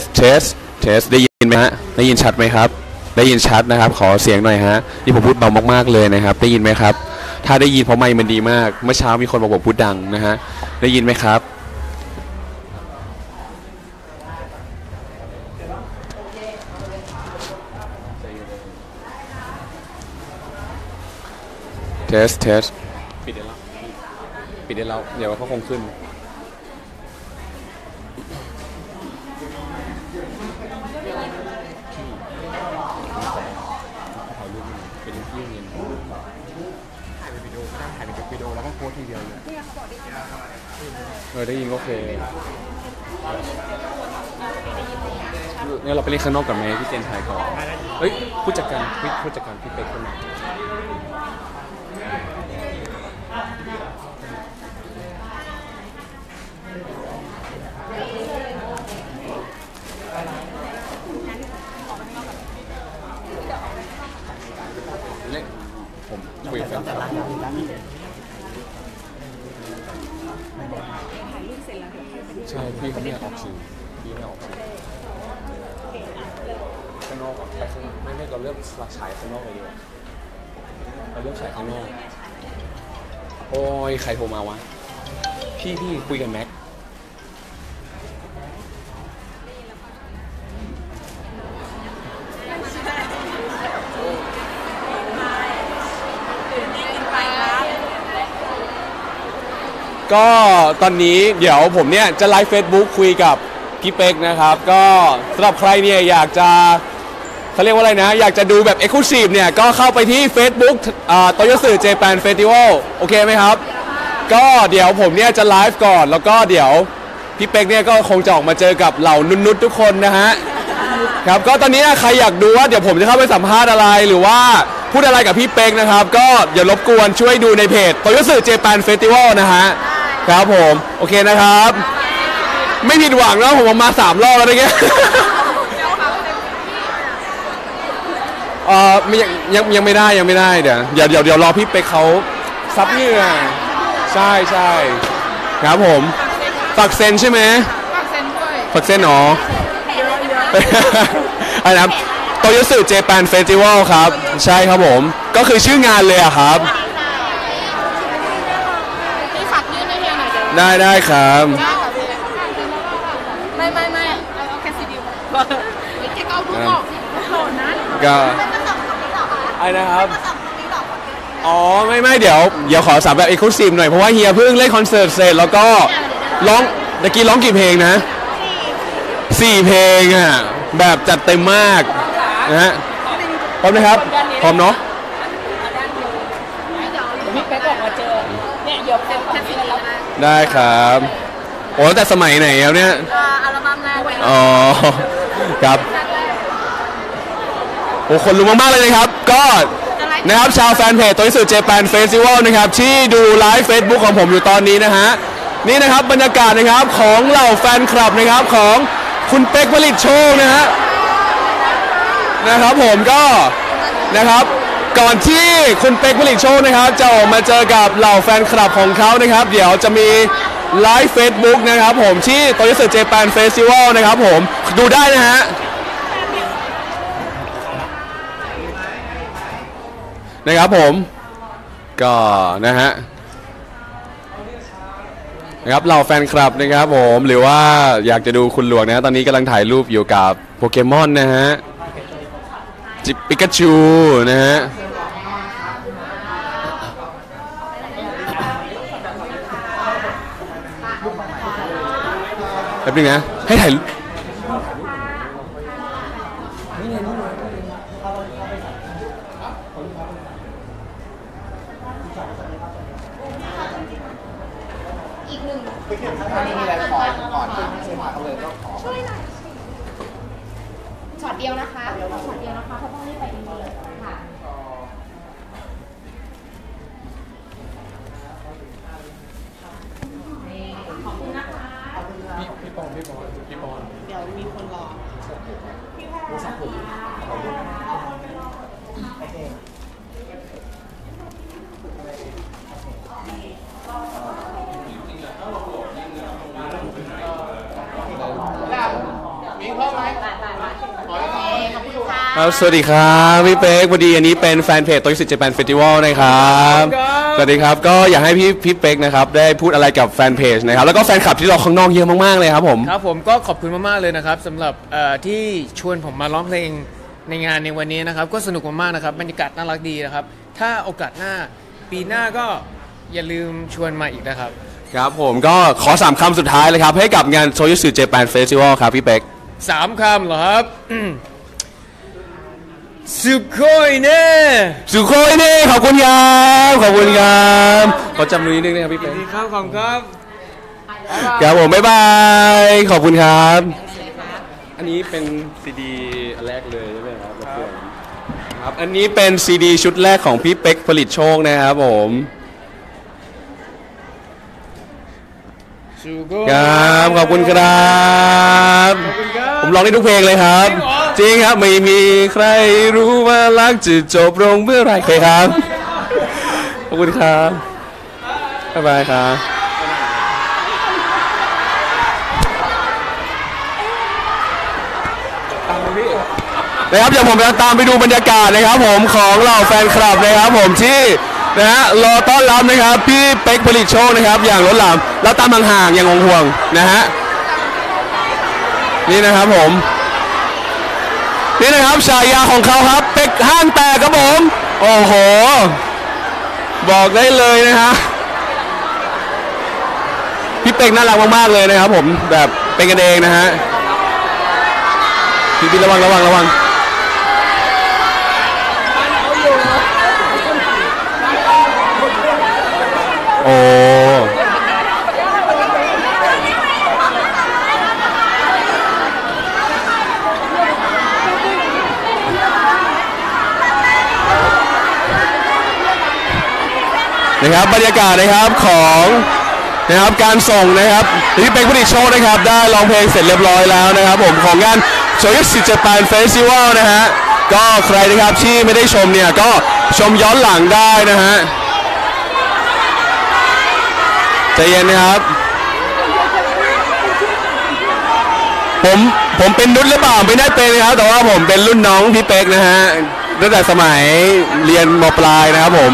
สเทสเทสได้ยินไหมฮะได้ยินชัดไหมครับ ได้ยินชัดนะครับ ขอเสียงหน่อยฮะนี่ผมพูดเบามากๆเลยนะครับ ได้ยินไหมครับ ถ้าได้ยินเพราะไมค์มันดีมาก เมื่อเช้ามีคนบอกผมพูดดังนะฮะได้ยินไหมครับ เทสเทสปิดได้แล้วปิดได้แล้วเดี๋ยวเขาคงขึ้น โอแล้วก็โพสทีเดียวเลยเออได้ยินก็โอเคงั้นเราไปเล่นข้างนอกกันไหมพี่เจนถ่ายก่อนเฮ้ยผู้จัดการพี่ผู้จัดการพี่เป๊กคนไหนเล่นผมคุยกับแฟนคลับ ใช่พี่เขาไม่อยากออกสื่อพี่ไม่ออกสื่อข้างนอกอะไปข้างไม่ไม่เราเริ่มฉายข้างนอกเลยดีกว่าเราเริ่มฉายข้างนอกโอ้ยใครโทรมาวะพี่พี่คุยกับแม็ก ก็ตอนนี้เดี๋ยวผมเนี่ยจะไลฟ์ Facebook คุยกับพี่เป๊กนะครับ ก็สำหรับใครเนี่ยอยากจะเขาเรียกว่าอะไรนะ อยากจะดูแบบ e x c l u s i v e เนี่ย ก็เข้าไปที่ Facebook โตโยสึเจแปนเฟสติวัลโอเคไหมครับ ก็เดี๋ยวผมเนี่ยจะไลฟ์ก่อน แล้วก็เดี๋ยวพี่เป๊กเนี่ยก็คงจะออกมาเจอกับเหล่านุนๆทุกคนนะฮะครับก็ตอนนี้ใครอยากดูว่าเดี๋ยวผมจะเข้าไปสัมภาษณ์อะไรหรือว่าพูดอะไรกับพี่เป๊กนะครับ ก็อย่ารบกวนช่วยดูในเพจโตโยสึเจแปนเฟสติวัลนะฮะ ครับผม โอเคนะครับ ไม่ผิดหวังแล้วผมมาสามรอบแล้วนะเงี้ยเออไม่ยังยังยังไม่ได้ยังไม่ได้เดี๋ยวเดี๋ยวเดี๋ยวเดี๋ยวรอพี่เป๊กเขาซับเหงื่อใช่ใช่ครับผมฝากเซนใช่ไหมฝากเซนด้วยฝากเซนหนออะไรนะครับโตโยสึเจแปนเฟสติวัลครับ ใช่ครับผม ก็คือชื่องานเลยอะครับ พี่ฝากยื่นให้เฮียหน่อยเดี๋ยว ได้ได้ครับได้ค่ะพี่ไม่ไม่ไม่เอาเอาแค่ซีดีพอแค่เก้าทุกออกโหลดนั้นก็ไอ้นะครับอ๋อไม่ไม่เดี๋ยวเดี๋ยวขอสามแบบเอ็กซ์คลูซีฟหน่อย เพราะว่าเฮียเพิ่งเล่นคอนเสิร์ตเสร็จแล้วก็ร้องตะกี้ร้องกี่เพลงนะสี่เพลงอะแบบจัดเต็มมากนะฮะพร้อมนะครับพร้อมเนาะพี่ เนี่ยเดี๋ยวแค่แค่ซีดีแล้วได้ครับโอ้แต่สมัยไหนแล้วเนี่ยอัลบั้มแรกเลยอ๋อครับโอ้คนรู้มากๆเลยนะครับ ก็นะครับชาวแฟนเพจตัวที่สุดเจแปนเฟสติวัลนะครับ ที่ดูไลฟ์เฟซบุ๊กของผมอยู่ตอนนี้นะฮะ นี่นะครับบรรยากาศนะครับของเหล่าแฟนคลับนะครับของคุณเป๊กผลิตโชคนะฮะนะครับผมก็นะครับ ก่อนที่คุณเป็กผลิตโชคนะครับ จะออกมาเจอกับเหล่าแฟนคลับของเขานะครับ เดี๋ยวจะมีไลฟ์เฟซบุ๊กนะครับผมที่โตโยต้เจแปนเฟสติวัลนะครับผมดูได้นะฮะนะครับผมก็นะฮะนะครับเหล่าแฟนคลับนะครับผมหรือว่าอยากจะดูคุณหลวงนะ ตอนนี้กำลังถ่ายรูปอยู่กับโปเกมอนนะฮะ จิปิกาชูนะฮะแป๊บนึงนะ ให้ถ่ายช็อตเดียวนะคะ เดียวนะคะเพราต้องรีบไปจ ครับ สวัสดีครับพี่เป๊กพอดีอันนี้เป็นแฟนเพจตัวสิทธิ์เจแปนเฟสติวัลนะครับ สวัสดีครับ ก็อยากให้พี่พี่เป๊กนะครับได้พูดอะไรกับแฟนเพจนะครับ แล้วก็แฟนคลับที่เราข้างนอกเยอะมากๆเลยครับผม ครับผมก็ขอบคุณมากๆเลยนะครับสำหรับเอ่อที่ชวนผมมาร้องเพลงในงานในวันนี้นะครับ ก็สนุกมากๆนะครับบรรยากาศน่ารักดีนะครับ ถ้าโอกาสหน้าปีหน้าก็อย่าลืมชวนมาอีกนะครับ ครับผมก็ขอสามคำสุดท้ายเลยครับ ให้กับงานโซยุสึเจแปนเฟสติวัลครับพี่เป๊กสามคำเหรอครับอืม สุโคยเน่สุโคยนี่ขอบคุณครับขอบคุณครับขอจำมือนิดนึงนะครับพี่เป๊กดีครับขอบคุณครับครับผมบ๊ายบายขอบคุณครับ อันนี้เป็นซีดีอันแรกเลยใช่ไหมครับครับอันนี้เป็นซีดีชุดแรกของพี่เป๊กผลิตโชคนะครับผมสุโคยครับขอบคุณครับขอบคุณครับผมร้องได้ทุกเพลงเลยครับ จริงครับไม่มีใครรู้ว่ารักจะจบลงเมื่อไหรเคยครับ ขอบคุณครับบ๊ายบายครับนะครับเดี๋ยวผมจะตามไปดูบรรยากาศนะครับ ผมของเหล่าแฟนคลับนะครับ ผมที่นะฮะรอต้อนรับนะครับพี่เป๊กผลิตโชคนะครับ อย่างล้นหลามแล้วตามห่างๆอย่างห่วงๆนะฮะนี่นะครับผม นี่นะครับฉายาของเขาครับเป็กห้างแตกครับผม โอ้โห บอกได้เลยนะฮะพี่เป็กน่ารักมากๆเลยนะครับ ผมแบบเป็นกันเองนะฮะพี่พี่ระวังระวังระวังโอ้ นะครับบรรยากาศนะครับของนะครับการส่งนะครับที่เป็นผู้ดิโชว์นะครับ ได้ร้องเพลงเสร็จเรียบร้อยแล้วนะครับ ผมของงานโชยุสิจแปนเฟสติวัลนะฮะก็ใครนะครับที่ไม่ได้ชมเนี่ยก็ชมย้อนหลังได้นะฮะใจเย็นนะครับ ผมผมเป็นนุ่นหรือเปล่าไม่ได้เป็นนะครับแต่ว่าผมเป็นรุ่นน้องพี่เป๊กนะฮะตั้งแต่สมัยเรียนมปลายนะครับผม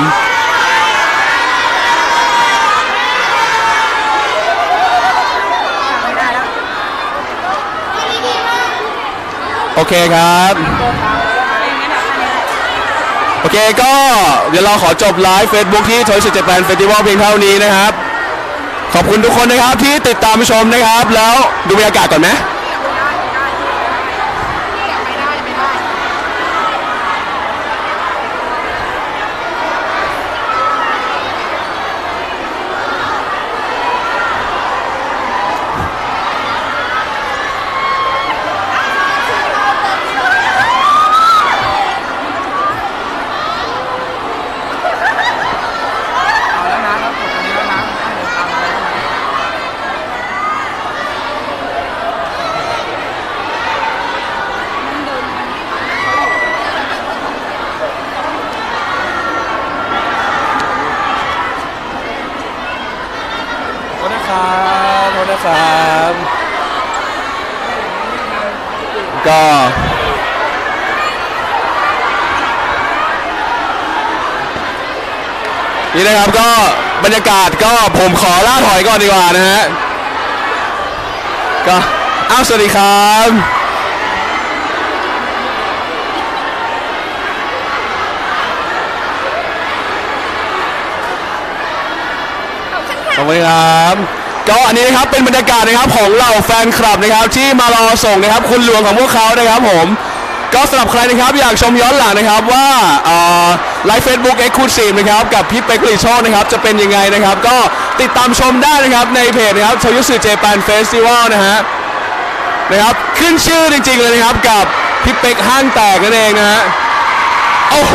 โอเคครับ โอเคก็เดี๋ยวเราขอจบไลฟ์ Facebook ที่ Toy Story Japan Festival เพียงเท่านี้นะครับ ขอบคุณทุกคนนะครับที่ติดตามชมนะครับ แล้วดูบรรยากาศก่อนไหมโทษนะครับโทษนะครับ ก็นี่นะครับก็บรรยากาศก็ผมขอล่าถอยก่อนดีกว่านะฮะก็อ้าวสวัสดีครับขอบคุณครับ ก็อันนี้นะครับเป็นบรรยากาศนะครับของเหล่าแฟนคลับนะครับ ที่มารอส่งนะครับ คุณหลวงของพวกเขานะครับผม ก็สำหรับใครนะครับอยากชมย้อนหลังนะครับว่าไลฟ์เฟซบุ๊กเอ็กซ์คลูซีฟนะครับกับพี่เป็กลิโชนะครับจะเป็นยังไงนะครับ ก็ติดตามชมได้นะครับในเพจนะครับชยุสึเจแปนเฟสติวัลนะฮะนะครับขึ้นชื่อจริงๆเลยนะครับกับพี่เป็กห้างแตกนั่นเองนะฮะโอ้โห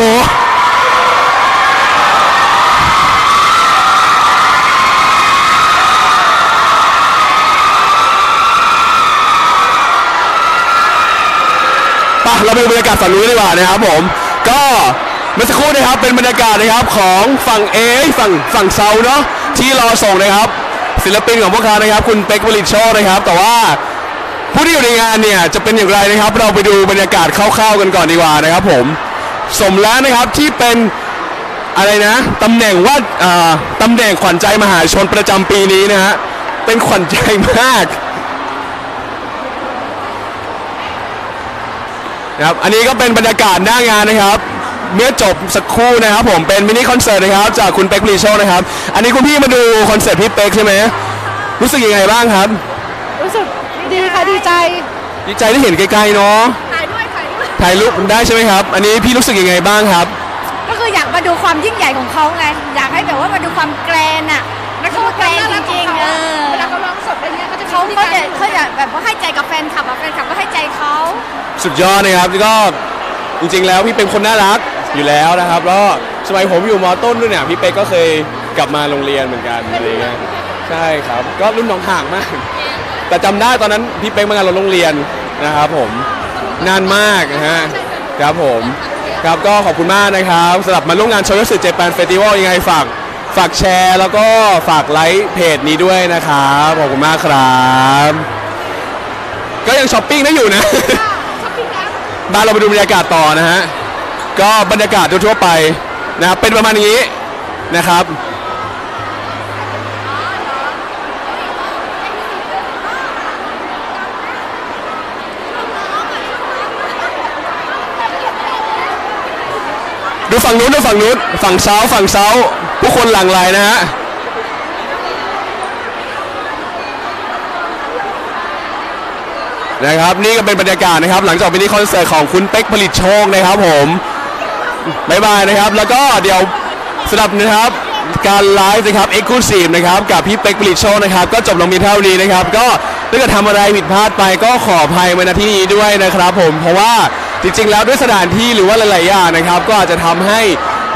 เราไปดูบรรยากาศฝั่งนู้นดีกว่านะครับผม ก็เมื่อสักครู่นะครับเป็นบรรยากาศนะครับของฝั่งเอฝั่งฝั่งเซาเนาะที่รอส่งนะครับ ศิลปินของพวกเขานะครับ คุณเป็กวลิตโชคนะครับ แต่ว่าผู้ที่อยู่ในงานเนี่ยจะเป็นอย่างไรนะครับ เราไปดูบรรยากาศคร่าวๆกันก่อนดีกว่านะครับ ผมสมแล้วนะครับที่เป็นอะไรนะตำแหน่งว่าตำแหน่งขวัญใจมหาชนประจำปีนี้นะฮะเป็นขวัญใจมาก นะครับอันนี้ก็เป็นบรรยากาศหน้างานนะครับ เมื่อจบสักครู่นะครับ ผมเป็นมินิคอนเสิร์ตนะครับจากคุณเป็กปรีโชคนะครับ อันนี้คุณพี่มาดูคอนเสิร์ตพี่เป็กใช่ไหมรู้สึกยังไงบ้างครับ รู้สึกดีค่ะดีใจ ดีใจได้เห็นไกลๆเนาะถ่ายด้วยถ่ายด้วยถ่ายรูปได้ใช่ไหมครับ อันนี้พี่รู้สึกยังไงบ้างครับ ก็คืออยากมาดูความยิ่งใหญ่ของเขาไงอยากให้แบบว่ามาดูความแกรนอะ นั่นคือแกรนจริงๆเออเวลาเขาร้องสดอะไรเงี้ยเขาจะเขาเขาจะเขาจะแบบว่าให้ใจกับแฟนคลับอะแฟนคลับก็ให้ใจเขา สุดยอดนะครับแล้วก็จริง ๆ แล้วพี่เป็นคนน่ารักอยู่แล้วนะครับแล้วสมัยผมอยู่มอต้นด้วยเนี่ยพี่เป๊กก็เคยกลับมาโรงเรียนเหมือนกันอะไรเงี้ยใช่ครับ ก็รุ่นน้องห่างมาก แต่จำได้ตอนนั้นพี่เป๊กมางานโรงเรียนนะครับผมนานมากนะฮะครับผมครับก็ขอบคุณมากนะครับสำหรับมาร่วมงานโชว์สึเจแปนเฟสติวัลยังไงฝาก ฝากแชร์แล้วก็ฝากไลค์เพจนี้ด้วยนะครับขอบคุณมากครับ ก็ยังช้อปปิ้งได้อยู่นะ บ้านเราไปดูบรรยากาศต่อนะฮะ ก็บรรยากาศทั่วๆไปนะครับเป็นประมาณนี้นะครับดูฝั่งนู้นดูฝั่งนู้นฝั่งเซาฝั่งเซา ผู้คนหลั่งไหลนะฮะนะครับนี่ก็เป็นบรรยากาศนะครับ หลังจากมินิคอนเสิร์ตของคุณเป็กผลิตโชคนะครับผมบายบายนะครับ แล้วก็เดี๋ยวสำหรับนะครับการไลฟ์นะครับเอ็กซ์คลูซีฟนะครับกับพี่เป็กผลิตโชคนะครับ ก็จบลงเพีเท่านี้นะครับ ก็ถ้าเกิดทำอะไรผิดพลาดไปก็ขออภัยมาณที่นี้ด้วยนะครับ ผมเพราะว่าจริงๆ แล้วด้วยสถานที่หรือว่าหลายๆอย่างนะครับ ก็อาจจะทำให้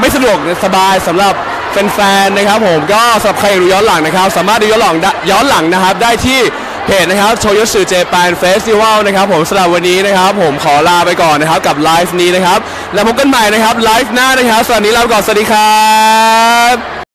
ไม่สะดวกสบายสำหรับ แฟนๆนะครับผมก็สำหรับใครดูย้อนหลังนะครับ สามารถดูย้อนหลังได้ย้อนหลังนะครับ ได้ที่เพจนะครับโชยุสึเจแปนเฟสติวัลนะครับผมสำหรับวันนี้นะครับผมขอลาไปก่อนนะครับกับไลฟ์นี้นะครับแล้วพบกันใหม่นะครับไลฟ์หน้านะครับสวัสดีลาไปก่อนสวัสดีครับ